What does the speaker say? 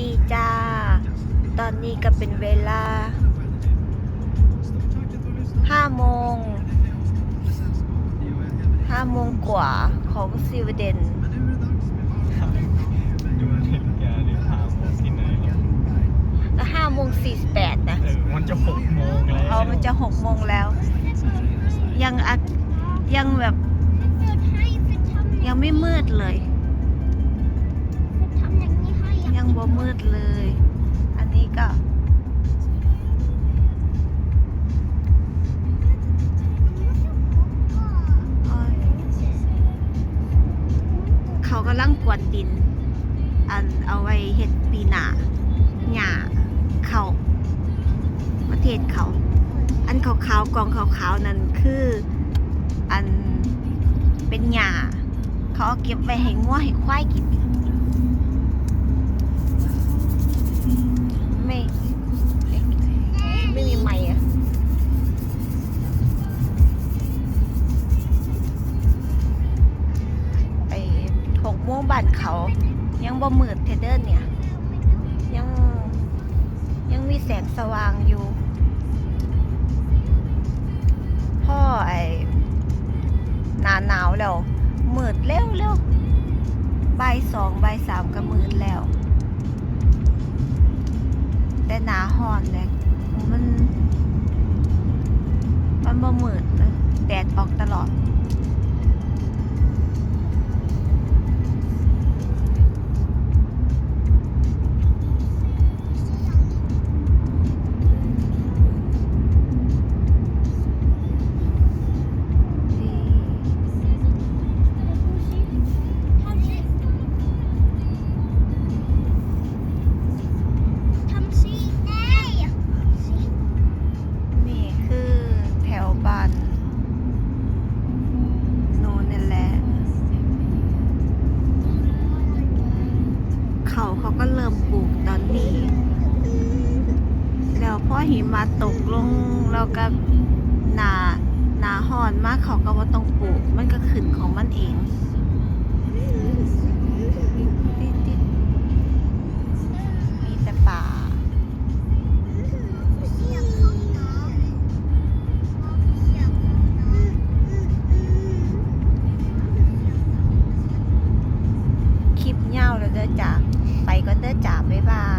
ดีจ้า ตอนนี้ก็เป็นเวลาห้าโมงห้าโมงกว่าของสวีเดนดูนาฬิกาดิถามว่าที่ไหนครับก็ห้าโมงสี่สิบแปดนะเออมันจะหกโมงแล้วเอามันจะหกโมงแล้ว ยังอะยังแบบ ยังไม่มืดเลยยัง บ่มืดเลย อันนี้ก็เขากำลังกวนดิน อันเอาไว้เห็ดปีหนาหญ้าเขาประเทศเขา อันขาวๆกองขาวๆนั่นคืออันเป็นหญ้าเขาเอาเก็บไว้ให้งัวให้ควายกินานเขา ยังบ่มืดเทเดอร์เนี่ย ยังยังมีแสงสว่างอยู่ พ่อไอ้หนาหนาวแล้วมืดเร็วเร็วบ่ายสองใบสามก็มืดแล้ว แต่หนาห่อนเลยมัน มันบ่มืดนะแดดออกตลอด เขาเขาก็เริ่มปลูกตอนนี้ แล้วพอหิมะตกลงแล้วก็หนาหนาหอนมากเขาก็ว่าต้องปลูกมันก็ขึ้นของมันเอง 没办法